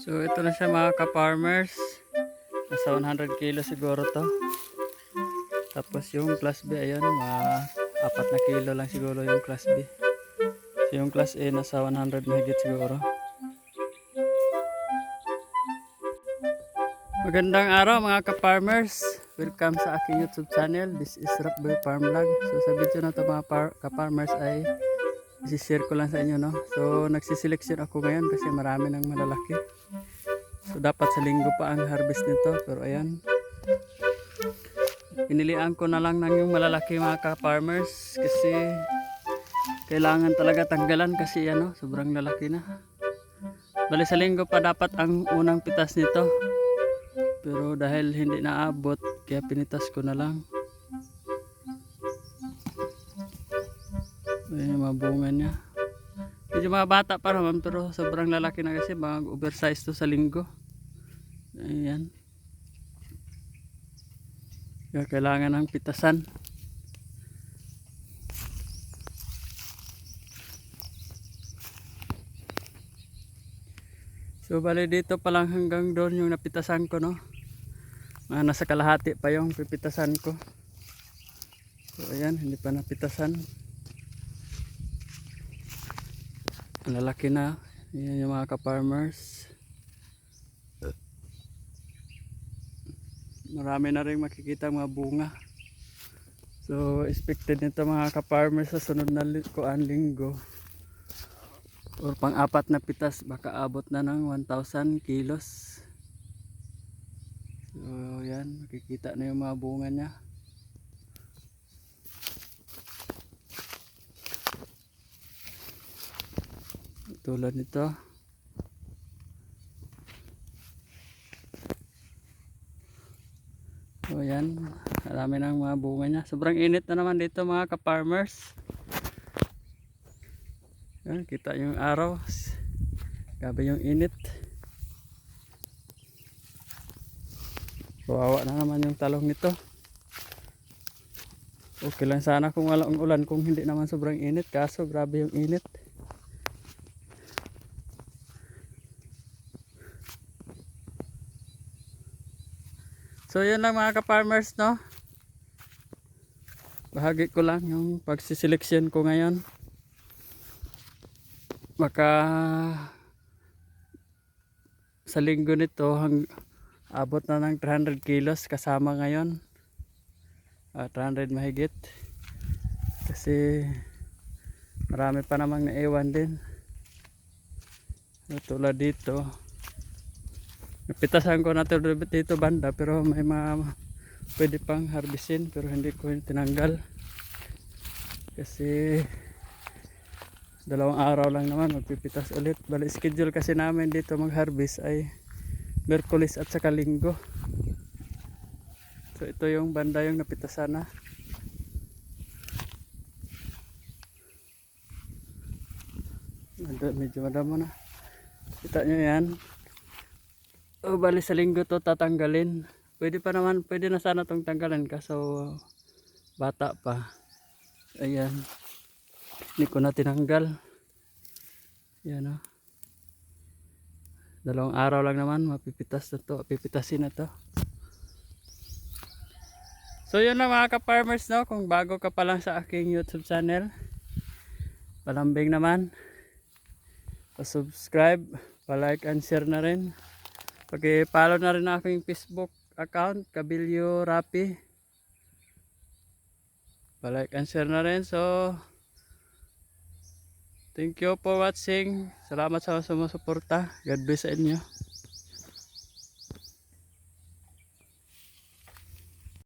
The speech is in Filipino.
So ito na siya mga ka-farmers. Nasa 100 kilo siguro to. Tapos yung class B ayan, mga apat na kilo lang siguro yung class B. So yung class A nasa 100 mahigit siguro. Magandang araw mga ka-farmers. Welcome sa aking YouTube channel. This is Rapboy Farm Vlog. So sa video na to mga ka-farmers ay isi-share ko lang sa inyo no. So nagsiseleksyon ako ngayon kasi marami ng malalaki. So dapat sa linggo pa ang harvest nito pero ayan. Pinilian ko na lang ng yung malalaki mga ka-farmers kasi kailangan talaga tanggalan kasi ano, sobrang lalaki na. Bali sa linggo pa dapat ang unang pitas nito. Pero dahil hindi naabot, kaya pinitas ko na lang. Ayan yung mga bunga niya. Medyo mga bata pa naman pero sobrang lalaki na kasi mga oversize to sa linggo. Ayan. Kaya kailangan ng pitasan. So bali dito pa lang hanggang doon yung napitasan ko no. Mga nasa kalahati pa yung pipitasan ko. So ayan, hindi pa napitasan. Ang lalaki na. Yan yung mga ka-farmers. Marami na rin makikita mga bunga. So expected nito mga ka-farmers sa sunod na kuan linggo or pang-apat na pitas baka abot na ng 1,000 kilos so yan makikita na yung mga bunga niya tulad nito so yan marami ng mga bunga niya sobrang init na naman dito mga ka-farmers yan, kita yung araw. Grabe yung init. Kawawa na naman yung talong nito. Okay lang sana kung walang ulan kung hindi naman sobrang init. Kaso grabe yung init. So yun lang mga ka-farmers no. Bahagi ko lang yung pagsiseleksyon ko ngayon. Baka sa linggo nito hang abot na ng 300 kilos kasama ngayon. Ah, 300 mahigit. Kasi marami pa namang naiwan din. So, tulad dito napitasan ko na to dito banda pero may mga pwede pang harbisin pero hindi ko tinanggal. Kasi dalawang araw lang naman magpipitas ulit. Bali schedule kasi namin dito mag harvest ay Merkulis at saka Linggo. So ito yung banda yung napitasan na. Medyo madamo na. Kita nyo yan o bali sa linggo to tatanggalin. Pwede pa naman pwede na sana tong tanggalin kaso bata pa. Ayan. Hindi ko na tinanggal. Yan o dalawang araw lang naman mapipitas na to pipitasin na to. So yun lang mga ka-farmers no? Kung bago ka pa lang sa aking youtube channel palambing naman. Pa-subscribe pa-like and share na rin pag-follow na rin aking facebook account Kabilyo Rapi pa-like and share na rin so Thank you for watching. Salamat sa sumusuporta. God bless sa inyo.